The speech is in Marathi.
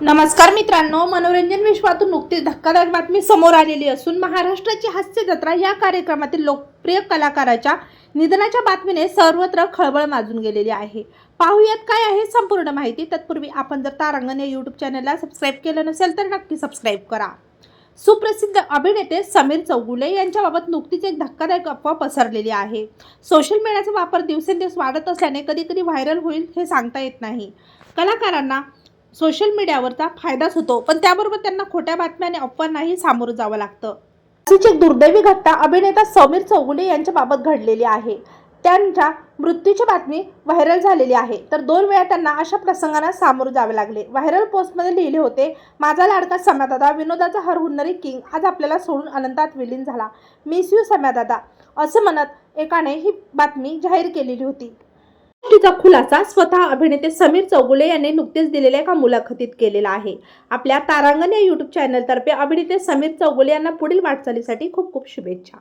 नमस्कार मित्रांनो मनोरंजन विश्वातून नुकतीच धक्कादायक बातमी समोर आलेली असून महाराष्ट्राची हास्य जत्रा या कार्यक्रमातील लोकप्रिय कलाकाराच्या निधनाच्या बातमीने सर्वत्र खळबळ माजून गेलेली आहे. पाहूयात काय आहे संपूर्ण माहिती. तत्पूर्वी आपण जर तारांगण या यूट्यूब चॅनलला सबस्क्राईब केलं नसेल तर नक्की सबस्क्राईब करा. सुप्रसिद्ध अभिनेते समीर चौगुले यांच्याबाबत नुकतीच एक धक्कादायक अफवा पसरलेली आहे. सोशल मीडियाचा वापर दिवसेंदिवस वाढत असल्याने कधी कधी व्हायरल होईल हे सांगता येत नाही. कलाकारांना सोशल मीडियावरचा फायदाच होतो. पण त्याबरोबर त्यांना खोट्या बातम्या आणि अफवांनाही सामोरं जावं लागतं. अशीच एक दुर्दैवी घटना अभिनेता समीर चौगुले यांच्या बाबत घडलेली आहे. त्यांच्या मृत्यूची बातमी व्हायरल झालेली आहे. तर दोन वेळा त्यांना अशा प्रसंगांना सामोरं जावे लागले. व्हायरल पोस्टमध्ये लिहिले होते माझा लाडका सम्यादादा विनोदाचा हरहुन्नरी किंग. आज आपल्याला सोडून अनंतात विलीन झाला. मिस यू सम्यादादा असं म्हणत एकाने ही बातमी जाहीर केलेली होती. तिचा खुलासा स्वतः अभिनेते समीर चौगुले यांनी नुकतेच दिलेल्या एका मुलाखतीत केलेला आहे. आपल्या तारांगण या युट्यूब चॅनलतर्फे अभिनेते समीर चौगुले यांना पुढील वाटचालीसाठी खूप खूप शुभेच्छा.